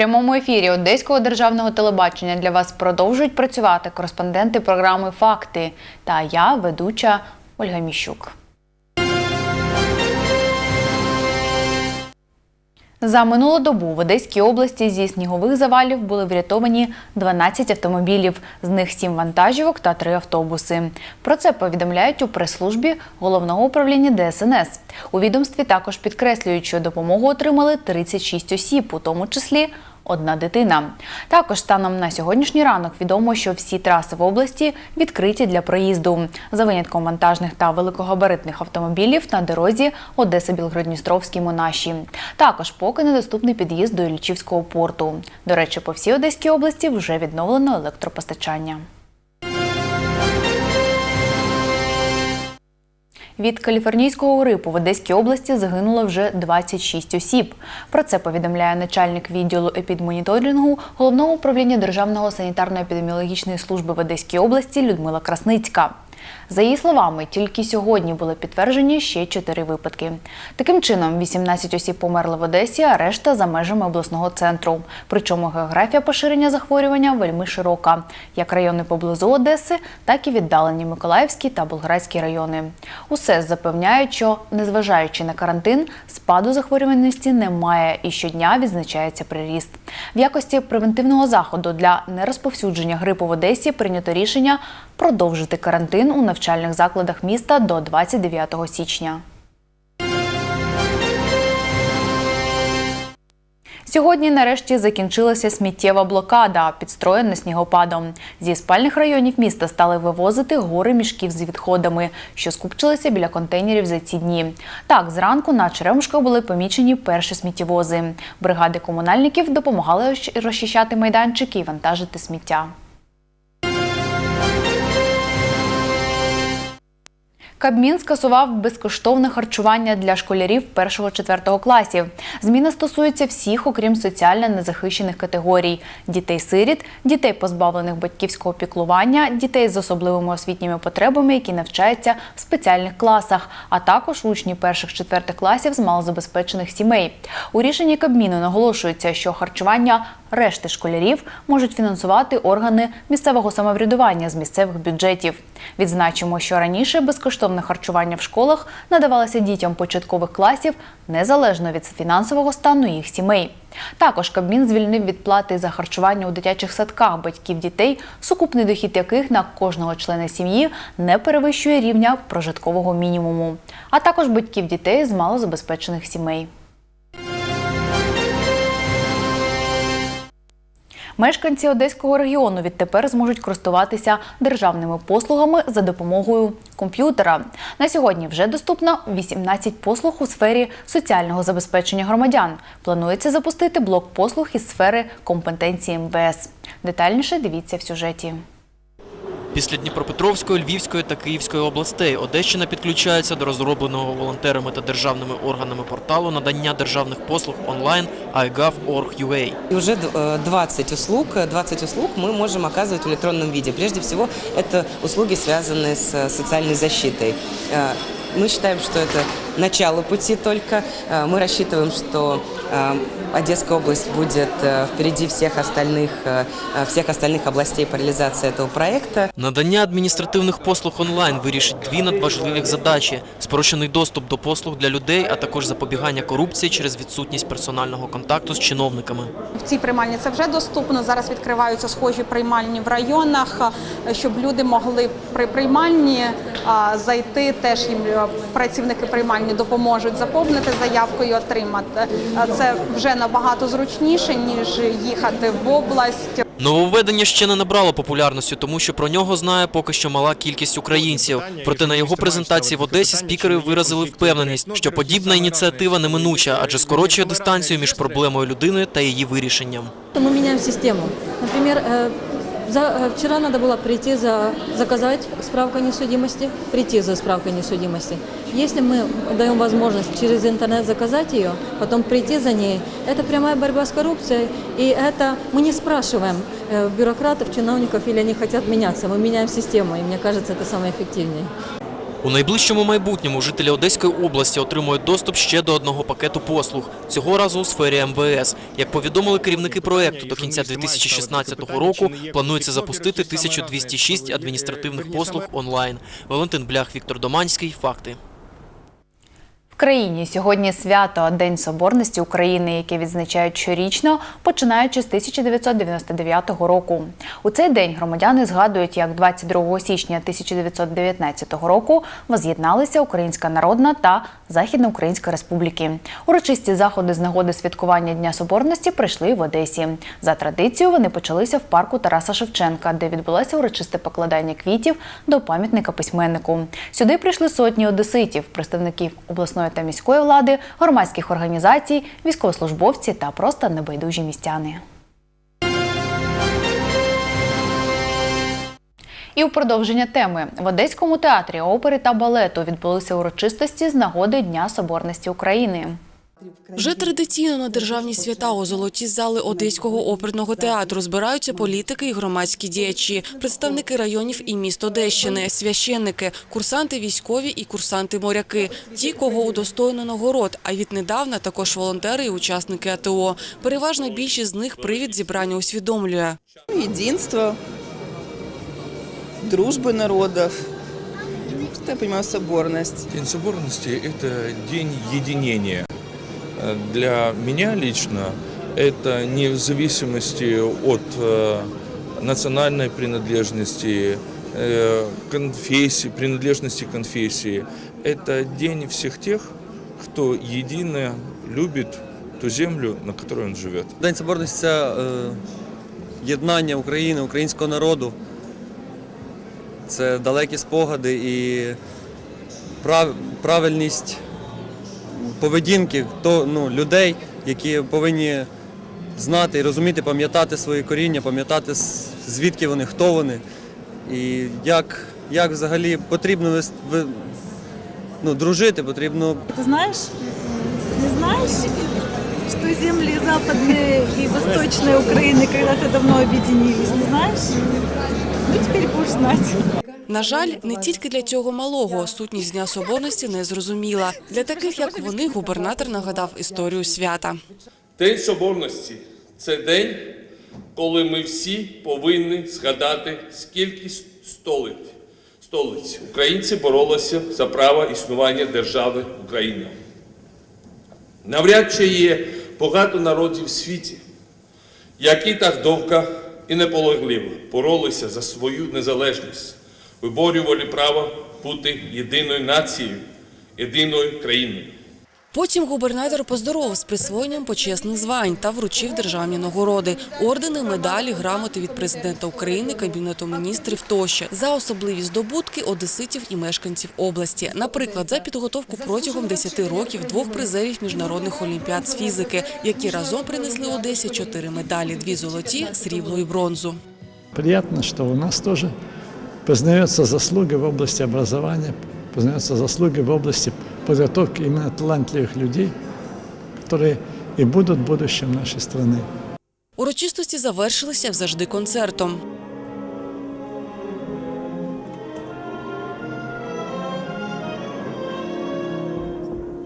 Прямому ефірі Одеського державного телебачення для вас продовжують працювати кореспонденти програми Факти та я, ведуча Ольга Міщук. За минулу добу в Одеській області зі снігових завалів були врятовані 12 автомобілів, з них 7 вантажівок та 3 автобуси. Про це повідомляють у прес-службі головного управління ДСНС. У відомстві також підкреслюють, що допомогу отримали 36 осіб, у тому числі одна дитина. Також станом на сьогоднішній ранок відомо, що всі траси в області відкриті для проїзду. За винятком вантажних та великогабаритних автомобілів на дорозі Одеса Білгород-Дністровській Монаші. Також поки недоступний під'їзд до Ільчівського порту. До речі, по всій Одеській області вже відновлено електропостачання. Від каліфорнійського грипу в Одеській області загинуло вже 26 осіб. Про це повідомляє начальник відділу епідмоніторингу головного управління Державного санітарно-епідеміологічної служби в Одеській області Людмила Красницька. За її словами, тільки сьогодні були підтверджені ще 4 випадки. Таким чином, 18 осіб померли в Одесі, а решта за межами обласного центру. Причому географія поширення захворювання вельми широка, як райони поблизу Одеси, так і віддалені Миколаївські та Болградські райони. Усе запевняють, що незважаючи на карантин, спаду захворюваності немає і щодня відзначається приріст. В якості превентивного заходу для нерозповсюдження грипу в Одесі прийнято рішення продовжити карантин у навчальних закладах міста до 29 січня. Сьогодні нарешті закінчилася сміттєва блокада, підстроєна снігопадом. Зі спальних районів міста стали вивозити гори мішків з відходами, що скупчилися біля контейнерів за ці дні. Так, зранку на Черемушках були помічені перші сміттєвози. Бригади комунальників допомагали розчищати майданчики і вантажити сміття. Кабмін скасував безкоштовне харчування для школярів 1-4 класів. Зміна стосується всіх, окрім соціально незахищених категорій: дітей-сиріт, дітей, позбавлених батьківського піклування, дітей з особливими освітніми потребами, які навчаються в спеціальних класах, а також учні перших-четвертих класів з малозабезпечених сімей. У рішенні Кабміну наголошується, що харчування решти школярів можуть фінансувати органи місцевого самоврядування з місцевих бюджетів. Відзначимо, що раніше безкоштовне харчування в школах надавалося дітям початкових класів незалежно від фінансового стану їх сімей. Також Кабмін звільнив від плати за харчування у дитячих садках батьків дітей, сукупний дохід яких на кожного члена сім'ї не перевищує рівня прожиткового мінімуму, а також батьків дітей з малозабезпечених сімей. Мешканці Одеського регіону відтепер зможуть користуватися державними послугами за допомогою комп'ютера. На сьогодні вже доступно 18 послуг у сфері соціального забезпечення громадян. Планується запустити блок послуг із сфери компетенції МВС. Детальніше дивіться в сюжеті. Після Дніпропетровської, Львівської та Київської областей Одещина підключається до розробленого волонтерами та державними органами порталу надання державних послуг онлайн iGov.org.ua. И уже э, 20 услуг, э, 20 услуг мы можем оказывать в электронном виде. Прежде всего, это услуги, связанные с э, социальной защитой. Э, Мы считаем, что это начало пути только. Э, Мы рассчитываем, что э, Одесская область будет э, впереди всех остальных, э, э, всех остальных областей по реализации этого проекта. Надання адміністративних послуг онлайн вирішить дві надважливих задачі – спрощений доступ до послуг для людей, а також запобігання корупції через відсутність персонального контакту з чиновниками. В цій приймальні це вже доступно. Зараз відкриваються схожі приймальні в районах, е, щоб люди могли при приймальні а, зайти. Теж їм е, працівники приймальні допоможуть заповнити заявку і отримати. Е, Це вже набагато зручніше ніж їхати в область. Нововведення ще не набрало популярності, тому що про нього знає поки що мала кількість українців. Проте на його презентації в Одесі спікери виразили впевненість, що подібна ініціатива неминуча, адже скорочує дистанцію між проблемою людини та її вирішенням. Ми міняємо систему. Например, э, за, э, вчера надо было прийти за, заказать справку о несудимости, прийти за справкой о несудимости. Если мы даем возможность через интернет заказать ее, потом прийти за ней, это прямая борьба с коррупцией, и это мы не спрашиваем э, бюрократов, чиновников, или они хотят меняться, мы меняем систему, и мне кажется, это самое эффективнее. У найближчому майбутньому жителі Одеської області отримують доступ ще до одного пакету послуг. Цього разу у сфері МВС. Як повідомили керівники проекту, до кінця 2016 року планується запустити 1206 адміністративних послуг онлайн. Валентин Блях, Віктор Доманський. Факти. Країні сьогодні свято День Соборності України, яке відзначають щорічно, починаючи з 1999 року. У цей день громадяни згадують, як 22 січня 1919 року воз'єдналися Українська Народна та Західноукраїнська Республіки. Урочисті заходи з нагоди святкування Дня Соборності прийшли в Одесі. За традицією вони почалися в парку Тараса Шевченка, де відбулося урочисте покладання квітів до пам'ятника письменнику. Сюди прийшли сотні одеситів, представників обласної та міської влади, громадських організацій, військовослужбовці та просто небайдужі містяни. І у продовження теми в Одеському театрі опери та балету відбулися урочистості з нагоди Дня Соборності України. Вже традиційно на державні свята у золоті зали Одеського оперного театру збираються політики і громадські діячі, представники районів і міст Одещини, священники, курсанти військові і курсанти-моряки, ті, кого удостоєно нагород, а віднедавна також волонтери і учасники АТО. Переважна більшість з них привід зібрання усвідомлює. единство, дружбы народов, что я понимаю, соборность. День соборности – это день единения. Э, Для меня лично это не в зависимости от э, национальной принадлежности, э, конфессии, принадлежности конфессии. Это день всех тех, кто едино любит ту землю, на которой он живет. День Соборності це е, єднання України, українського народу. Це далекі спогади і прав, правильність поведінки то, ну, людей, які повинні знати і розуміти, пам'ятати свої коріння, пам'ятати з- звідки вони, хто вони. І як, як взагалі потрібно вис- ви- ну, дружити, потрібно Ты знаешь, не знаешь, что земли западные и восточные Украины когда-то давно объединились, не знаешь? Ну, теперь будешь знать. На жаль, не тільки для цього малого сутність Дня Соборності не зрозуміла. Для таких, як вони, губернатор нагадав історію свята. День Соборності це день, коли ми всі повинні згадати, скільки столиць, столиць українці боролися за право існування держави Україна. Навряд чи є багато народів в світі, які так довго і неполегливо боролися за свою незалежність, виборювали право бути єдиною нацією, єдиною країною. Потім губернатор поздоровав з присвоєнням почесних звань та вручив державні нагороди, ордени, медалі, грамоти від президента України, кабінету міністрів тощо за особливі здобутки одеситів і мешканців області. Наприклад, за підготовку протягом 10 років двох призерів міжнародних олімпіад з фізики, які разом принесли Одесі чотири медалі: дві золоті, срібло і бронзу. Приятно, что у нас тоже признаются заслуги в области образования, признаются заслуги в области подготовки именно талантливых людей, которые и будут будущим нашей страны. Урочистості завершилися як завжди концертом.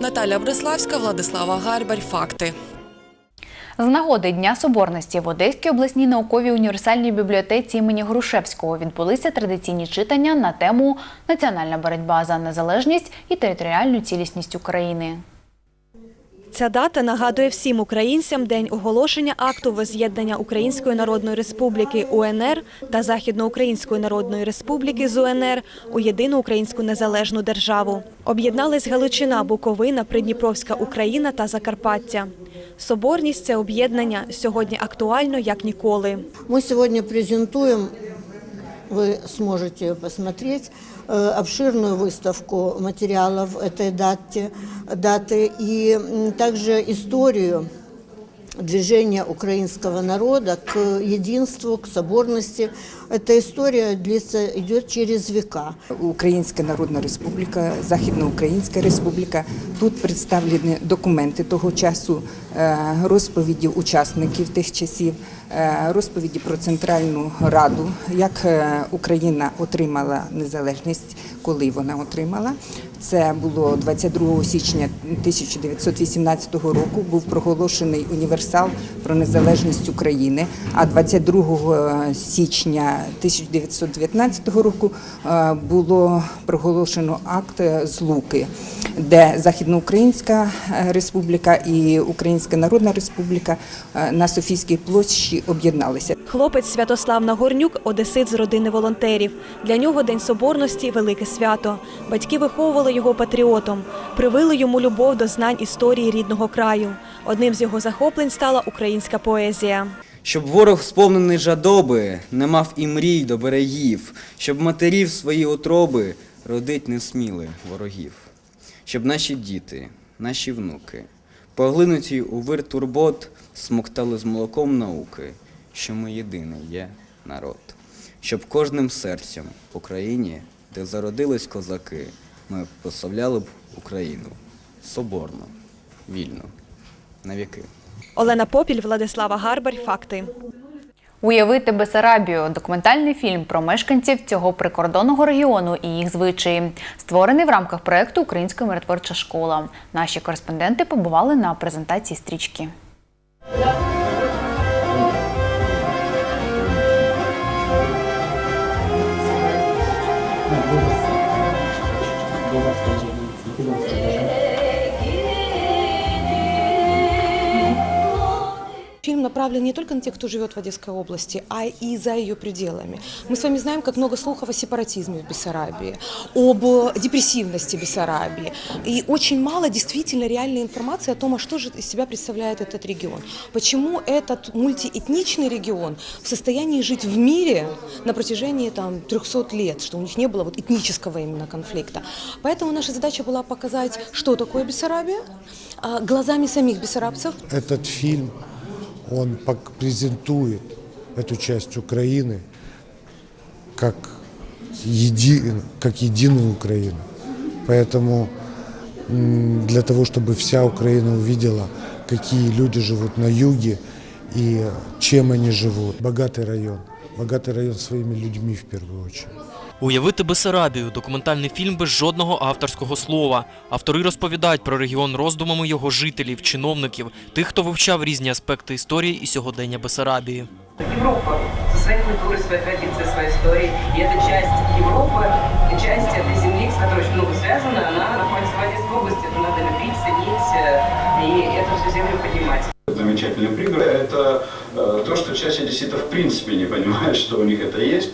Наталя Бреславська, Владислава Гарбарь. Факти. З нагоди Дня Соборності в Одеській обласній науковій універсальній бібліотеці імені Грушевського відбулися традиційні читання на тему Національна боротьба за незалежність і територіальну цілісність України. Ця дата нагадує всім українцям день оголошення акту воз'єднання Української Народної Республіки УНР та Західноукраїнської Народної Республіки з УНР у єдину українську незалежну державу. Об'єднались Галичина, Буковина, Придніпровська Україна та Закарпаття. Соборність це об'єднання сьогодні актуально як ніколи. Мы сегодня презентуем, вы сможете посмотреть, э, обширную выставку материалов этой даты, даты и м, также историю движения украинского народа к единству, к соборности. Эта история длится, идет через века. Українська Народна Республіка, Західноукраїнська Республіка. Тут представлені документи того часу, е, розповіді учасників тих часів, е, розповіді про Центральну Раду, як е, Україна отримала незалежність, коли вона отримала. Це було 22 січня 1918 року. Був проголошений універсал про незалежність України. А 22 січня 1919 року е, було проголошено акт Злуки, де Західноукраїнська е, Республіка і Українська Народна Республіка е, на Софійській площі об'єдналися. Хлопець Святослав Нагорнюк – одесит з родини волонтерів. Для нього День Соборності – велике свято. Батьки виховували його патріотом, привили йому любов до знань історії рідного краю. Одним з його захоплень стала українська поезія. Щоб ворог сповнений жадоби, не мав і мрій до берегів, щоб матерів свої утроби родить не сміли ворогів, щоб наші діти, наші внуки, поглинуті у вир турбот, смоктали з молоком науки, що ми єдиний є народ, щоб кожним серцем в Україні, де зародились козаки, ми прославляли б Україну соборно, вільно, навіки. Олена Попіль, Владислава Гарбар. Факти. Уявити Бесарабію документальний фільм про мешканців цього прикордонного регіону і їх звичаї, створений в рамках проекту Українська миротворча школа. Наші кореспонденти побували на презентації стрічки. направлен не только на тех, кто живет в Одесской области, а и за ее пределами. Мы с вами знаем, как много слухов о сепаратизме в Бессарабии, об депрессивности Бессарабии. И очень мало действительно реальной информации о том, а что же из себя представляет этот регион. Почему этот мультиэтничный регион в состоянии жить в мире на протяжении там, 300 лет, что у них не было вот этнического именно конфликта. Поэтому наша задача была показать, что такое Бессарабия, а, глазами самих бессарабцев, Этот фильм, он презентует эту часть Украины как, еди, как единую Украину. Поэтому для того, чтобы вся Украина увидела, какие люди живут на юге и чем они живут. Богатый район. Богатый район своими людьми в первую очередь. Уявити Бесарабію документальний фільм без жодного авторського слова. Автори розповідають про регіон роздумами його жителів, чиновників, тих, хто вивчав різні аспекти історії і сьогодення Бесарабії. Европа со своей культурой, своей традицией, своей историей. И эта часть Европы, и часть этой земли, с которой очень много связано, она находится в Одесской области. Это надо любить, ценить э, и эту всю землю поднимать. Замечательный пригород. Это э, то, что часть одесситов в принципе не понимает, что у них это есть.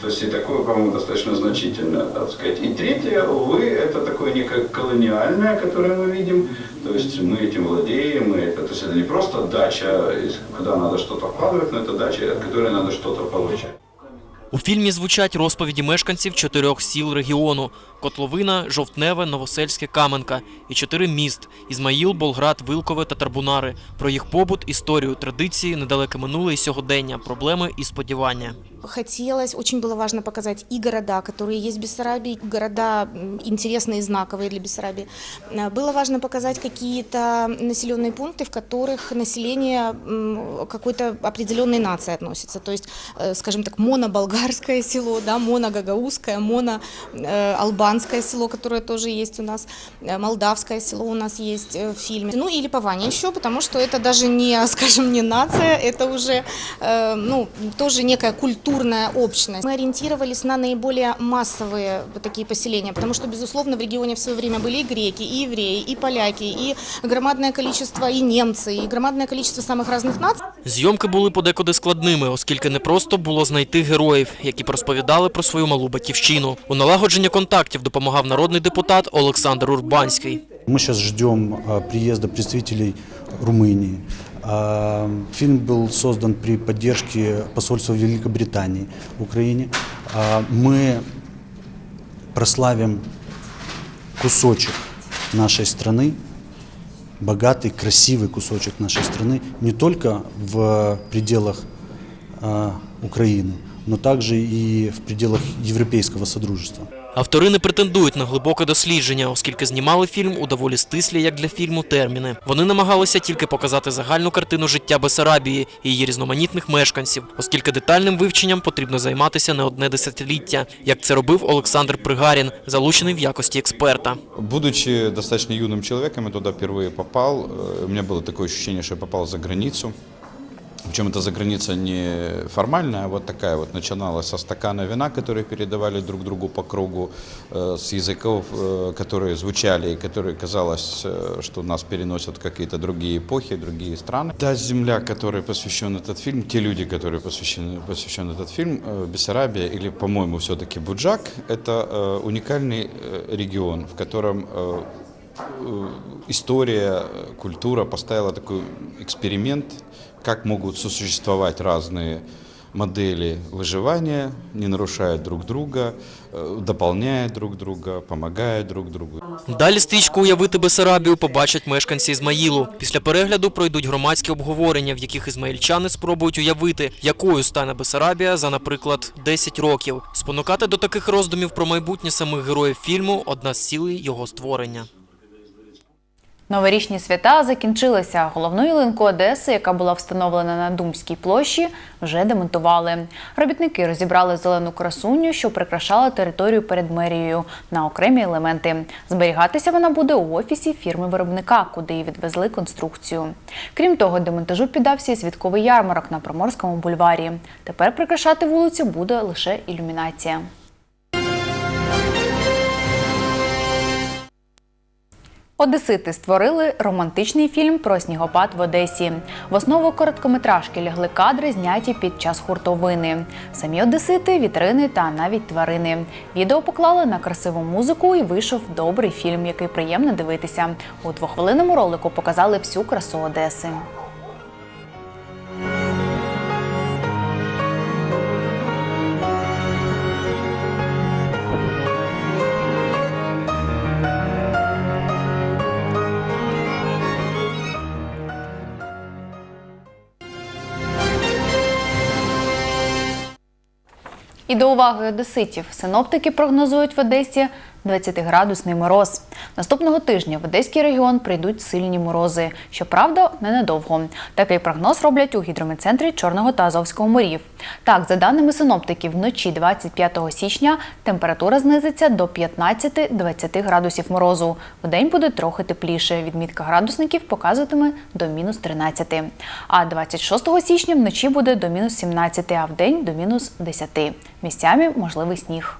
То есть и такое, по-моему, достаточно значительно, так сказать. И третье, увы, это такое некое колониальное, которое мы видим. То есть мы этим владеем, мы это, то есть это не просто дача, из- куда надо что-то вкладывать, но это дача, от которой надо что-то получать. У фільмі звучать розповіді мешканців чотирьох сіл регіону: Котловина, Жовтневе, Новосельське, Каменка і чотири міст: Ізмаїл, Болград, Вилкове та Тарбунари. Про їх побут, історію, традиції, недалеке минуле і сьогодення, проблеми і сподівання. Хотелось, очень было важно показать и города, которые есть в Бессарабии, города м, интересные и знаковые для Бессарабии. Э, Было важно показать какие-то населенные пункты, в которых население м, какой-то определенной нации относится. То есть, э, скажем так, моно-болгарское село, да, моно-гагаузское, моно-албанское село, которое тоже есть у нас, э, молдавское село у нас есть э, в фильме. Ну и Липование еще, потому что это даже не, скажем, не нация, это уже э, ну, тоже некая культурная общность. Мы ориентировались на наиболее массовые вот такие поселения, потому что, безусловно, в регионе в свое время были и греки, и евреи, и поляки, и громадное количество, и немцы, и громадное количество самых разных наций. Зйомки були подекуди складними, оскільки непросто було знайти героїв, які б розповідали про свою малу батьківщину. У налагодженні контактів допомагав народний депутат Олександр Урбанський. Мы сейчас ждем а, приезда представителей Румынии. А, Фильм был создан при поддержке посольства Великобритании в Украине. А, Мы прославим кусочек нашей страны богатый, красивый кусочек нашей страны не только в пределах а, Украины, но также и в пределах Европейского Содружества. Автори не претендують на глибоке дослідження, оскільки знімали фільм у доволі стислі, як для фільму, терміни. Вони намагалися тільки показати загальну картину життя Бесарабії і її різноманітних мешканців, оскільки детальним вивченням потрібно займатися не одне десятиліття, як це робив Олександр Пригарін, залучений в якості експерта. Будучи достаточно юным человеком, я туда впервые попал. Э, У меня было такое ощущение, что я попал за границу. Причем эта заграница не формальная, а вот такая вот начиналась со стакана вина, которые передавали друг другу по кругу, э, с языков, э, которые звучали и которые казалось, э, что нас переносят какие-то другие эпохи, другие страны. Та земля, которой посвящен этот фильм, те люди, которые посвящены, посвящен этот фильм, э, Бессарабия или, по-моему, все-таки Буджак, это э, уникальный э, регион, в котором история, культура поставила такой эксперимент, как могут сосуществовать разные модели выживания, не нарушая друг друга, э, дополняя друг друга, помогая друг другу. Далі стрічку уявити Бесарабію побачать мешканці Ізмаїлу. Після перегляду пройдуть громадські обговорення, в яких ізмаїльчани спробують уявити, якою стане Бесарабія за, наприклад, 10 років. Спонукати до таких роздумів про майбутнє самих героїв фільму одна з цілей його створення. Новорічні свята закінчилися. Головну ялинку Одеси, яка була встановлена на Думській площі, вже демонтували. Робітники розібрали зелену красуню, що прикрашала територію перед мерією на окремі елементи. Зберігатися вона буде у офісі фірми виробника, куди її відвезли конструкцію. Крім того, демонтажу піддався і святковий ярмарок на Приморському бульварі. Тепер прикрашати вулицю буде лише ілюмінація. Одесити створили романтичний фільм про снігопад в Одесі. В основу короткометражки лягли кадри, зняті під час хуртовини. Самі одесити, вітрини та навіть тварини. Відео поклали на красиву музику і вийшов добрий фільм, який приємно дивитися. У двохвилинному ролику показали всю красу Одеси. І до уваги одеситів. Синоптики прогнозують в Одесі 20-градусний мороз. Наступного тижня в Одеський регіон прийдуть сильні морози. Щоправда, ненадовго. Такий прогноз роблять у гідрометцентрі Чорного та Азовського морів. Так, за даними синоптиків, вночі 25 січня температура знизиться до 15-20 градусів морозу. Вдень буде трохи тепліше. Відмітка градусників показуватиме до мінус 13. А 26 січня вночі буде до мінус 17, а вдень до мінус 10. Місцями можливий сніг.